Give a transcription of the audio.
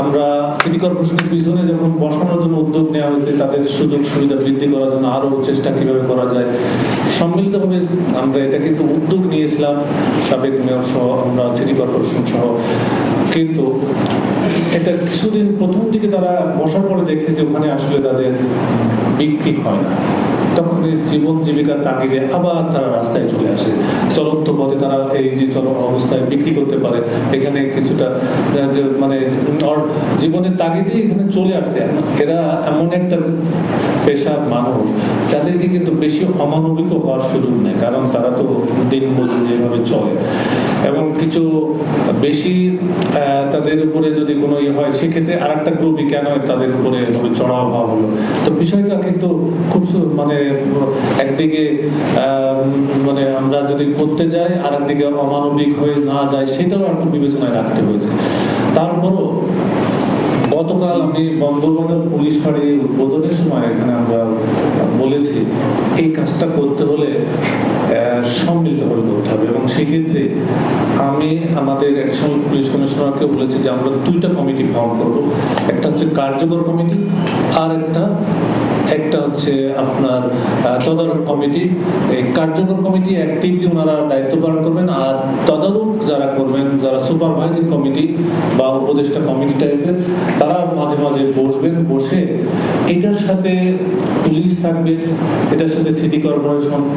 আমরা সিটি কর্পোরেশনের পিছনে যখন বসানোর জন্য উদ্যোগ নেওয়া হয়েছে, তাদের সুযোগ সুবিধা বৃদ্ধি করার জন্য আরও চেষ্টা কীভাবে করা যায়, সম্মিলিতভাবে আমরা এটা কিন্তু উদ্যোগ নিয়েছিলাম, সাবেক মেয়র সহ আমরা সিটি কর্পোরেশন সহ। কিন্তু এটা কিছুদিন প্রথম দিকে তারা বসার পরে দেখছে যে ওখানে আসলে তাদের বিক্রি হয় না। তখন জীবন জীবিকার তাগিদে আবার তারা রাস্তায় চলে আসে। চলন্ত এই যে অবস্থায় বিক্রি করতে পারে। এখানে কিছুটা মানে জীবনের তাগিদে এখানে চলে আসছে। এরা এমন একটা পেশার মানুষ, যাদেরকে কিন্তু বেশি অমানবিক হওয়ার সুযোগ নেই, কারণ তারা তো দিন মজুরি যেভাবে চলে। এবং কিছু বেশি তাদের উপরে যদি কোনো ইয়ে হয়, সেক্ষেত্রে আর একটা গ্রুপই কেন তাদের উপরে চড়াও হওয়া হলো? তো বিষয়টা কিন্তু খুব মানে একদিকে যদি করতে যাই আর একদিকে অমানবিক হয়ে না যায়, সেটাও একটু বিবেচনায় রাখতে হয়েছে। তারপরও গতকাল আমি বন্দরবাজার পুলিশ ফাঁড়ি উদ্বোধনের সময় এখানে আমরা বলেছি, এই কাজটা করতে হলে সম্মিলিতভাবে করতে হবে এবং সেক্ষেত্রে আমি আমাদের অ্যাডিশনাল পুলিশ কমিশনারকে বলেছি যে আমরা দুইটা কমিটি ফর্ম করব। একটা হচ্ছে কার্যকর কমিটি আর একটা হচ্ছে আপনার তদারক কমিটি। এই কার্যকর কমিটি অ্যাক্টিভলি ওনারা দায়িত্ব পালন করবেন, আর তদারক যারা করবেন, যারা সুপারভাইজিং কমিটি বা উপদেষ্টা কমিটি টাইপের তারা মাঝে মাঝে বসবেন, বসে এটার সাথে পুলিশ থাকবে, এটার সাথে সিটি কর্পোরেশন